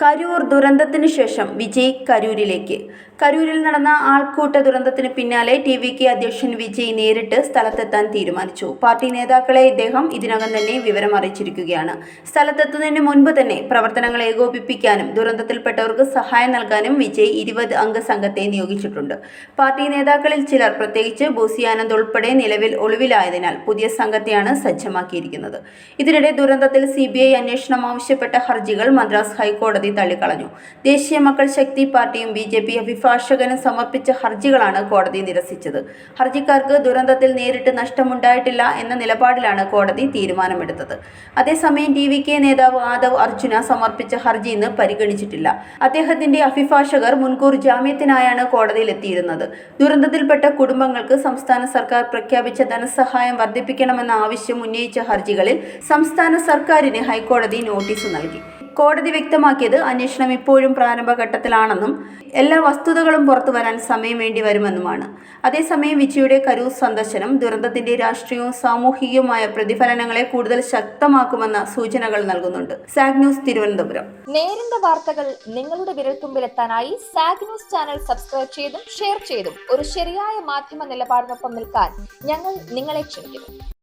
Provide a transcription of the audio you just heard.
കരൂർ ദുരന്തത്തിന് ശേഷം വിജയ് കരൂരിലേക്ക്. കരൂരിൽ നടന്ന ആൾക്കൂട്ട ദുരന്തത്തിന് പിന്നാലെ ടി വി കെ അധ്യക്ഷൻ വിജയ് നേരിട്ട് സ്ഥലത്തെത്താൻ തീരുമാനിച്ചു. പാർട്ടി നേതാക്കളെ ഇദ്ദേഹം ഇതിനകം തന്നെ വിവരം അറിയിച്ചിരിക്കുകയാണ്. സ്ഥലത്തെത്തുന്നതിന് മുൻപ് തന്നെ പ്രവർത്തനങ്ങൾ ഏകോപിപ്പിക്കാനും ദുരന്തത്തിൽപ്പെട്ടവർക്ക് സഹായം നൽകാനും വിജയ് ഇരുപത് അംഗ സംഘത്തെ നിയോഗിച്ചിട്ടുണ്ട്. പാർട്ടി നേതാക്കളിൽ ചിലർ പ്രത്യേകിച്ച് ബോസി ആനന്ദ് ഉൾപ്പെടെ നിലവിൽ ഒളിവിലായതിനാൽ പുതിയ സംഘത്തെയാണ് സജ്ജമാക്കിയിരിക്കുന്നത്. ഇതിനിടെ ദുരന്തത്തിൽ സി അന്വേഷണം ആവശ്യപ്പെട്ട ഹർജികൾ മദ്രാസ് ഹൈക്കോടതി തള്ളിക്കളഞ്ഞു. ദേശീയ മക്കൾ ശക്തി പാർട്ടിയും ബി ജെ പി അഭിഭാഷകനും സമർപ്പിച്ച ഹർജികളാണ് കോടതി നിരസിച്ചത്. ഹർജിക്കാർക്ക് ദുരന്തത്തിൽ നേരിട്ട് നഷ്ടമുണ്ടായിട്ടില്ല എന്ന നിലപാടിലാണ് കോടതി തീരുമാനമെടുത്തത്. അതേസമയം ടി വി കെ നേതാവ് ആദവ് അർജുന സമർപ്പിച്ച ഹർജി ഇന്ന് പരിഗണിച്ചിട്ടില്ല. അദ്ദേഹത്തിന്റെ അഭിഭാഷകർ മുൻകൂർ ജാമ്യത്തിനായാണ് കോടതിയിലെത്തിയിരുന്നത്. ദുരന്തത്തിൽപ്പെട്ട കുടുംബങ്ങൾക്ക് സംസ്ഥാന സർക്കാർ പ്രഖ്യാപിച്ച ധനസഹായം വർദ്ധിപ്പിക്കണമെന്ന ആവശ്യം ഉന്നയിച്ച ഹർജികളിൽ സംസ്ഥാന സർക്കാരിന് ഹൈക്കോടതി നോട്ടീസ് നൽകി. കോടതി വ്യക്തമാക്കിയത് അന്വേഷണം ഇപ്പോഴും പ്രാരംഭഘട്ടത്തിലാണെന്നും എല്ലാ വസ്തുതകളും പുറത്തു വരാൻ സമയം വേണ്ടി വരുമെന്നുമാണ്. അതേസമയം വിജയുടെ കരൂർ സന്ദർശനം ദുരന്തത്തിന്റെ രാഷ്ട്രീയവും സാമൂഹികവുമായ പ്രതിഫലനങ്ങളെ കൂടുതൽ ശക്തമാക്കുമെന്ന സൂചനകൾ നൽകുന്നുണ്ട്. സാഗ് ന്യൂസ് തിരുവനന്തപുരം. നേരിന്റെ വാർത്തകൾ നിങ്ങളുടെ വിരൽത്തുമ്പിലെത്താനായി സാഗ് ന്യൂസ് ചാനൽ സബ്സ്ക്രൈബ് ചെയ്തും ഷെയർ ചെയ്തും ഒരു ശരിയായ മാധ്യമ നിലപാടിനൊപ്പം നിൽക്കാൻ ഞങ്ങൾ നിങ്ങളെ ക്ഷണിക്കുന്നു.